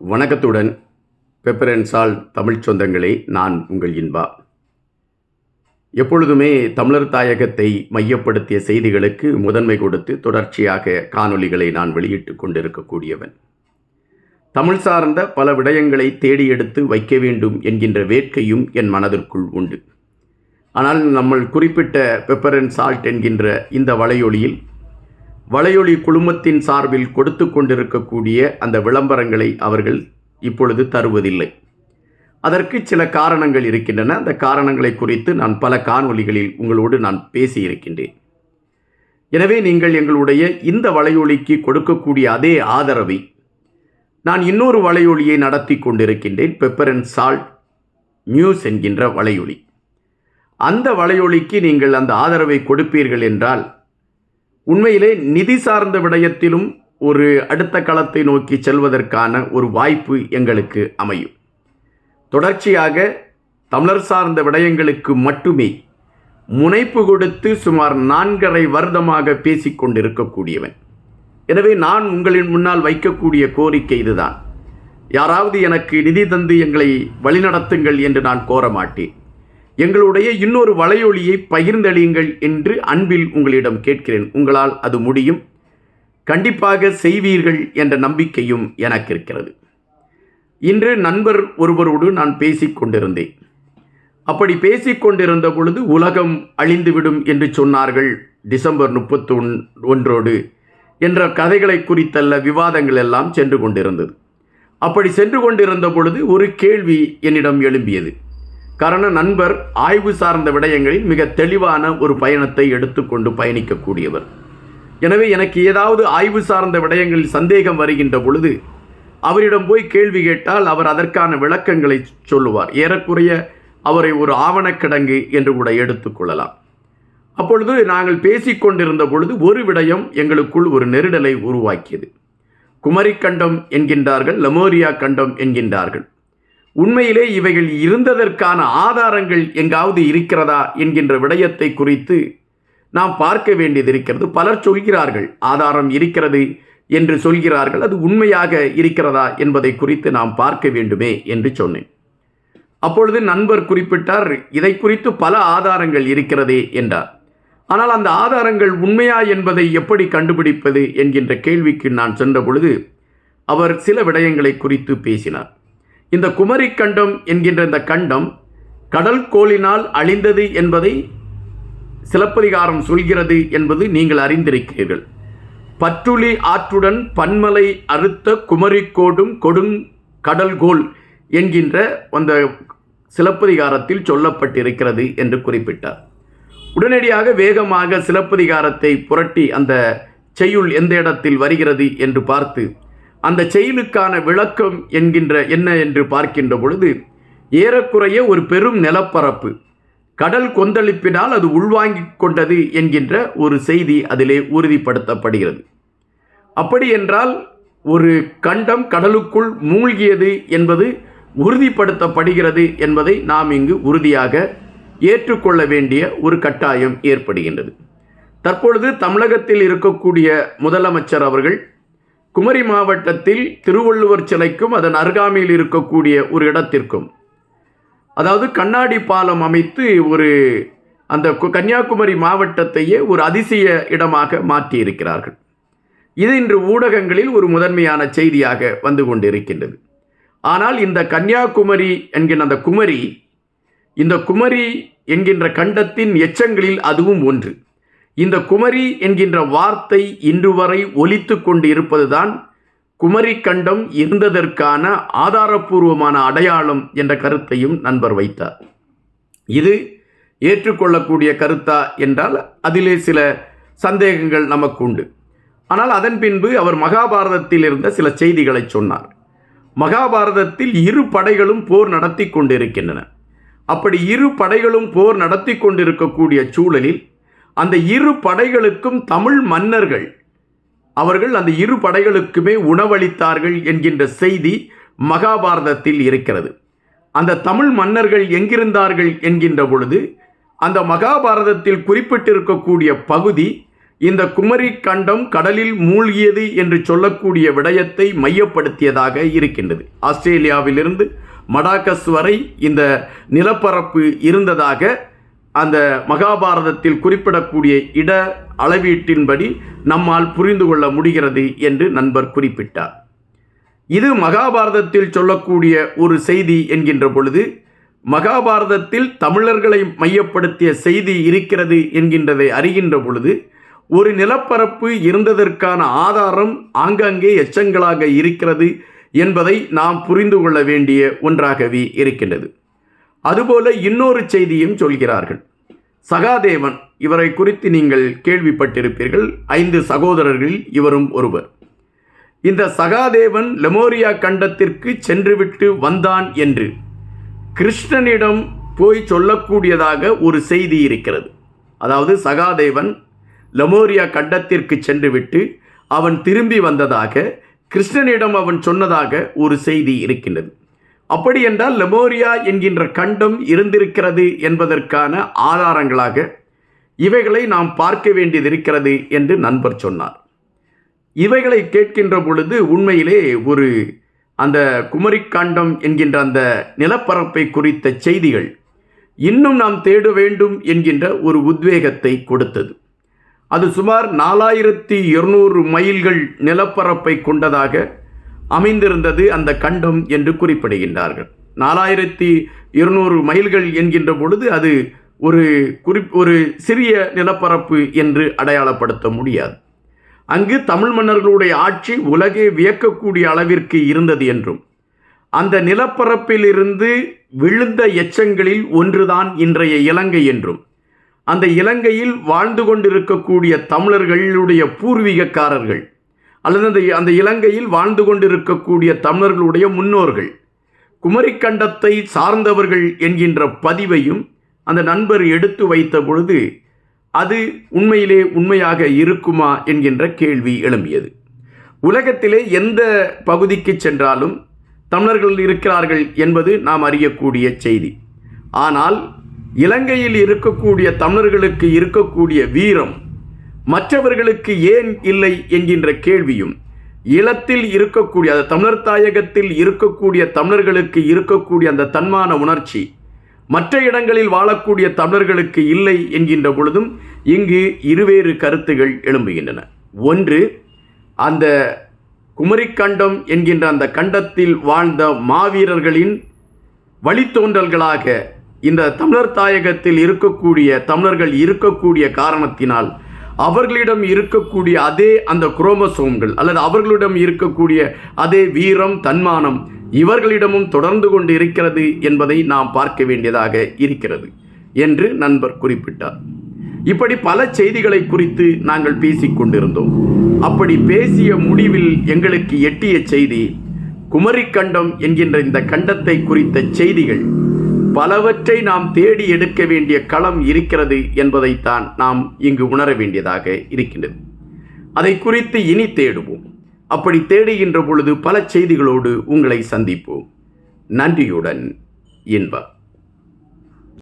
வணக்கத்துடன் pepper and சால் தமிழ் சொந்தங்களே நான் உங்கள் இன்பா. எப்பொழுதுமே தமிழர் தாயகத்தை மையப்படுத்திய செய்திகளுக்கு முதன்மை கொடுத்து தொடர்ச்சியாக காணொலிகளை நான் வெளியிட்டு கொண்டிருக்கக்கூடியவன். தமிழ் சார்ந்த பல விடயங்களை தேடி எடுத்து வைக்க வேண்டும் என்கின்ற வேட்கையும் என் மனதிற்குள் உண்டு. ஆனால் நம்ம குறிப்பிட்ட பெப்பர் அண்ட் சால்ட் என்கின்ற இந்த வலையொலியில் வலையொலி குழுமத்தின் சார்பில் கொடுத்து கொண்டிருக்கக்கூடிய அந்த விளம்பரங்களை அவர்கள் இப்பொழுது தருவதில்லை. அதற்கு சில காரணங்கள் இருக்கின்றன. அந்த காரணங்களை குறித்து நான் பல காணொலிகளில் உங்களோடு நான் பேசியிருக்கின்றேன். எனவே நீங்கள் எங்களுடைய இந்த வலையொலிக்கு கொடுக்கக்கூடிய அதே ஆதரவை நான் இன்னொரு வலையொலியை நடத்தி கொண்டிருக்கின்றேன். பெப்பர் அண்ட் சால்ட் நியூஸ் என்கின்ற வலையொலி. அந்த வலையொலிக்கு நீங்கள் அந்த ஆதரவை கொடுப்பீர்கள் என்றால் உண்மையிலே நிதி சார்ந்த விடயத்திலும் ஒரு அடுத்த களத்தை நோக்கி செல்வதற்கான ஒரு வாய்ப்பு எங்களுக்கு அமையும். தொடர்ச்சியாக தமிழர் சார்ந்த விடயங்களுக்கு மட்டுமே முனைப்பு கொடுத்து சுமார் நான்கரை வருடமாக பேசிக்கொண்டிருக்கக்கூடியவன் எனவே நான் உங்களின் முன்னால் வைக்கக்கூடிய கோரிக்கை இதுதான். யாராவது எனக்கு நிதி தந்து எங்களை வழிநடத்துங்கள் என்று நான் கோர மாட்டேன் எங்களுடைய இன்னொரு வலையொலியை பகிர்ந்தளியுங்கள் என்று அன்பில் உங்களிடம் கேட்கிறேன். உங்களால் அது முடியும். கண்டிப்பாக செய்வீர்கள் என்ற நம்பிக்கையும் எனக்கு இருக்கிறது. இன்று நண்பர் ஒருவரோடு நான் பேசிக்கொண்டிருந்தேன் அப்படி பேசிக் கொண்டிருந்த பொழுது உலகம் அழிந்துவிடும் என்று சொன்னார்கள் டிசம்பர் முப்பத்தி ஒன் ஒன்றோடு என்ற கதைகளை குறித்தல்ல விவாதங்கள் எல்லாம் சென்று கொண்டிருந்தது. அப்படி சென்று கொண்டிருந்த பொழுது ஒரு கேள்வி என்னிடம் எழும்பியது. கரண நண்பர் ஆய்வு சார்ந்த விடயங்களில் மிக தெளிவான ஒரு பயணத்தை எடுத்துக்கொண்டு பயணிக்கக்கூடியவர். எனவே எனக்கு ஏதாவது ஆய்வு சார்ந்த விடயங்களில் சந்தேகம் வருகின்ற பொழுது அவரிடம் போய் கேள்வி கேட்டால் அவர் அதற்கான விளக்கங்களை சொல்லுவார். ஏறக்குறைய அவரை ஒரு ஆவணக்கிடங்கு என்று கூட எடுத்துக்கொள்ளலாம் அப்பொழுது நாங்கள் பேசிக்கொண்டிருந்த பொழுது ஒரு விடயம் எங்களுக்குள் ஒரு நெருடலை உருவாக்கியது. குமரிக்கண்டம் என்கின்றார்கள் லமோரியா கண்டம் என்கின்றார்கள். உண்மையிலே இவைகள் இருந்ததற்கான ஆதாரங்கள் எங்காவது இருக்கிறதா என்கின்ற விடயத்தை குறித்து நாம் பார்க்க வேண்டியது இருக்கிறது. பலர் சொல்கிறார்கள் ஆதாரம் இருக்கிறது என்று சொல்கிறார்கள் அது உண்மையாக இருக்கிறதா என்பதை குறித்து நாம் பார்க்க வேண்டுமே என்று சொன்னேன். அப்பொழுது நண்பர் குறிப்பிட்டார் இதை குறித்து பல ஆதாரங்கள் இருக்கிறதே என்றார். ஆனால் அந்த ஆதாரங்கள் உண்மையா என்பதை எப்படி கண்டுபிடிப்பது என்கின்ற கேள்விக்கு நான் சென்ற பொழுது அவர் சில விடயங்களை குறித்து பேசினார். இந்த குமரி கண்டம் என்கின்ற இந்த கண்டம் கடல் கோளினால் அழிந்தது என்பதை சிலப்பதிகாரம் சொல்கிறது என்பது நீங்கள் அறிந்திருக்கிறீர்கள். பற்றுளி ஆற்றுடன் பன்மலை அறுத்த குமரிக்கோடும் கொடுங் கடல்கோல் என்கின்ற அந்த சிலப்பதிகாரத்தில் சொல்லப்பட்டிருக்கிறது என்று குறிப்பிட்டார். உடனடியாக வேகமாக சிலப்பதிகாரத்தை புரட்டி அந்த செய்யுள் எந்த இடத்தில் வருகிறது என்று பார்த்து அந்த செயலுக்கான விளக்கம் என்கின்ற என்ன என்று பார்க்கின்ற பொழுது ஏறக்குறைய ஒரு பெரும் நிலப்பரப்பு. கடல் கொந்தளிப்பினால் அது உள்வாங்கிக் கொண்டது என்கின்ற ஒரு செய்தி அதிலே உறுதிப்படுத்தப்படுகிறது. அப்படி என்றால் ஒரு கண்டம் கடலுக்குள் மூழ்கியது என்பது உறுதிப்படுத்தப்படுகிறது என்பதை நாம் இங்கு உறுதியாக ஏற்றுக்கொள்ள வேண்டிய ஒரு கட்டாயம் ஏற்படுகின்றது. தற்பொழுது தமிழகத்தில் இருக்கக்கூடிய முதலமைச்சர் அவர்கள் குமரி மாவட்டத்தில் திருவள்ளுவர் சிலைக்கும் அதன் அருகாமையில் இருக்கக்கூடிய ஒரு இடத்திற்கும். அதாவது கண்ணாடி பாலம் அமைத்து ஒரு அந்த கு- கன்னியாகுமரி மாவட்டத்தையே ஒரு அதிசய இடமாக மாற்றியிருக்கிறார்கள். இது இன்று ஊடகங்களில் ஒரு முதன்மையான செய்தியாக வந்து கொண்டிருக்கின்றது. ஆனால் இந்த கன்னியாகுமரி என்கின்ற அந்த குமரி இந்த குமரி என்கின்ற கண்டத்தின் எச்சங்களில் அதுவும் ஒன்று. இந்த குமரி என்கின்ற வார்த்தை இன்று வரை ஒலித்து கொண்டு இருப்பதுதான் குமரி கண்டம் இருந்ததற்கான ஆதாரபூர்வமான அடையாளம் என்ற கருத்தையும் நண்பர் வைத்தார். இது ஏற்றுக்கொள்ளக்கூடிய கருத்தா என்றால் அதிலே சில சந்தேகங்கள் நமக்கு உண்டு ஆனால் அதன் பின்பு அவர் மகாபாரதத்தில் இருந்த சில செய்திகளை சொன்னார். மகாபாரதத்தில் இரு படைகளும் போர் நடத்தி கொண்டிருக்கின்றன. அப்படி இரு படைகளும் போர் நடத்தி கொண்டிருக்கக்கூடிய சூழலில் அந்த இரு படைகளுக்கும் தமிழ் மன்னர்கள். அவர்கள் அந்த இரு படைகளுக்குமே உணவளித்தார்கள் என்கின்ற செய்தி மகாபாரதத்தில் இருக்கிறது. அந்த தமிழ் மன்னர்கள் எங்கிருந்தார்கள் என்கின்ற பொழுது அந்த மகாபாரதத்தில் குறிப்பிட்டிருக்கக்கூடிய பகுதி இந்த குமரி கண்டம் கடலில் மூழ்கியது என்று சொல்லக்கூடிய விடயத்தை மையப்படுத்தியதாக இருக்கின்றது. ஆஸ்திரேலியாவிலிருந்து மடாக்கஸ் வரை இந்த நிலப்பரப்பு இருந்ததாக அந்த மகாபாரதத்தில் குறிப்பிடக்கூடிய இட அளவீட்டின்படி நம்மால் புரிந்து கொள்ள முடிகிறது என்று நண்பர் குறிப்பிட்டார். இது மகாபாரதத்தில் சொல்லக்கூடிய ஒரு செய்தி என்கின்ற பொழுது மகாபாரதத்தில் தமிழர்களை மையப்படுத்திய செய்தி இருக்கிறது என்கின்றதை அறிகின்ற பொழுது ஒரு நிலப்பரப்பு இருந்ததற்கான ஆதாரம் ஆங்காங்கே எச்சங்களாக இருக்கிறது என்பதை நாம் புரிந்து கொள்ள வேண்டிய ஒன்றாகவே இருக்கின்றது. அதுபோல இன்னொரு செய்தியும் சொல்கிறார்கள். சகாதேவன் இவரை குறித்து நீங்கள் கேள்விப்பட்டிருப்பீர்கள். ஐந்து சகோதரர்களில் இவரும் ஒருவர். இந்த சகாதேவன் லெமோரியா கண்டத்திற்கு சென்றுவிட்டு வந்தான் என்று கிருஷ்ணனிடம் போய் சொல்லக்கூடியதாக ஒரு செய்தி இருக்கிறது. அதாவது சகாதேவன் லெமோரியா கண்டத்திற்கு சென்றுவிட்டு அவன் திரும்பி வந்ததாக கிருஷ்ணனிடம் அவன் சொன்னதாக ஒரு செய்தி இருக்கின்றது. அப்படி என்றால் லெமோரியா என்கின்ற கண்டம் இருந்திருக்கிறது என்பதற்கான ஆதாரங்களாக இவைகளை நாம் பார்க்க வேண்டியது இருக்கிறது என்று நண்பர் சொன்னார். இவைகளை கேட்கின்ற பொழுது உண்மையிலே ஒரு அந்த குமரிக்காண்டம் என்கின்ற அந்த நிலப்பரப்பை குறித்த செய்திகள் இன்னும் நாம் தேட வேண்டும் என்கின்ற ஒரு உத்வேகத்தை கொடுத்தது. அது சுமார் நாலாயிரத்தி இருநூறு மைல்கள் நிலப்பரப்பை கொண்டதாக அமைந்திருந்தது அந்த கண்டம் என்று குறிப்பிடுகின்றார்கள். நாலாயிரத்தி இருநூறு மைல்கள் என்கின்ற பொழுது அது ஒரு குறி ஒரு சிறிய நிலப்பரப்பு என்று அடையாளப்படுத்த முடியாது. அங்கு தமிழ் மன்னர்களுடைய ஆட்சி உலகே வியக்கக்கூடிய அளவிற்கு இருந்தது என்றும் அந்த நிலப்பரப்பிலிருந்து விழுந்த எச்சங்களில் ஒன்றுதான் இன்றைய இலங்கை என்றும் அந்த இலங்கையில் வாழ்ந்து கொண்டிருக்கக்கூடிய தமிழர்களுடைய பூர்வீகக்காரர்கள் அல்லது அந்த அந்த இலங்கையில் வாழ்ந்து கொண்டிருக்கக்கூடிய தமிழர்களுடைய முன்னோர்கள். குமரிக்கண்டத்தை சார்ந்தவர்கள் என்கின்ற பதிவையும் அந்த நண்பர் எடுத்து வைத்த பொழுது அது உண்மையிலே உண்மையாக இருக்குமா என்கின்ற கேள்வி எழும்பியது. உலகத்திலே எந்த பகுதிக்கு சென்றாலும் தமிழர்கள் இருக்கிறார்கள் என்பது நாம் அறியக்கூடிய செய்தி. ஆனால் இலங்கையில் இருக்கக்கூடிய தமிழர்களுக்கு இருக்கக்கூடிய வீரம் மற்றவர்களுக்கு ஏன் இல்லை என்கின்ற கேள்வியும் இளத்தில் இருக்கக்கூடிய அந்த தமிழர் தாயகத்தில் இருக்கக்கூடிய தமிழர்களுக்கு இருக்கக்கூடிய அந்த தன்மான உணர்ச்சி மற்ற இடங்களில் வாழக்கூடிய தமிழர்களுக்கு இல்லை என்கின்ற பொழுதும் இங்கு இருவேறு கருத்துகள் எழும்புகின்றன. ஒன்று அந்த குமரிக்கண்டம் என்கின்ற அந்த கண்டத்தில் வாழ்ந்த மாவீரர்களின் வழித்தோன்றல்களாக இந்த தமிழர் தாயகத்தில் இருக்கக்கூடிய தமிழர்கள் இருக்கக்கூடிய காரணத்தினால் அவர்களிடம் இருக்கக்கூடிய அதே அந்த குரோமசோம்கள் அல்லது அவர்களிடம் இருக்கக்கூடிய அதே வீரம் தன்மானம் இவர்களிடமும் தொடர்ந்து கொண்டு இருக்கிறது என்பதை நாம் பார்க்க வேண்டியதாக இருக்கிறது என்று நண்பர் குறிப்பிட்டார். இப்படி பல செய்திகளை குறித்து நாங்கள் பேசிக் கொண்டிருந்தோம். அப்படி பேசிய முடிவில் எங்களுக்கு எட்டிய செய்தி குமரிக்கண்டம் என்கின்ற இந்த கண்டத்தை குறித்த செய்திகள் பலவற்றை நாம் தேடி எடுக்க வேண்டிய களம் இருக்கிறது என்பதைத்தான் நாம் இங்கு உணர வேண்டியதாக இருக்கின்றது. அதை குறித்து இனி தேடுவோம். அப்படி தேடுகின்ற பொழுது பல செய்திகளோடு உங்களை சந்திப்போம். நன்றியுடன் இன்பம்.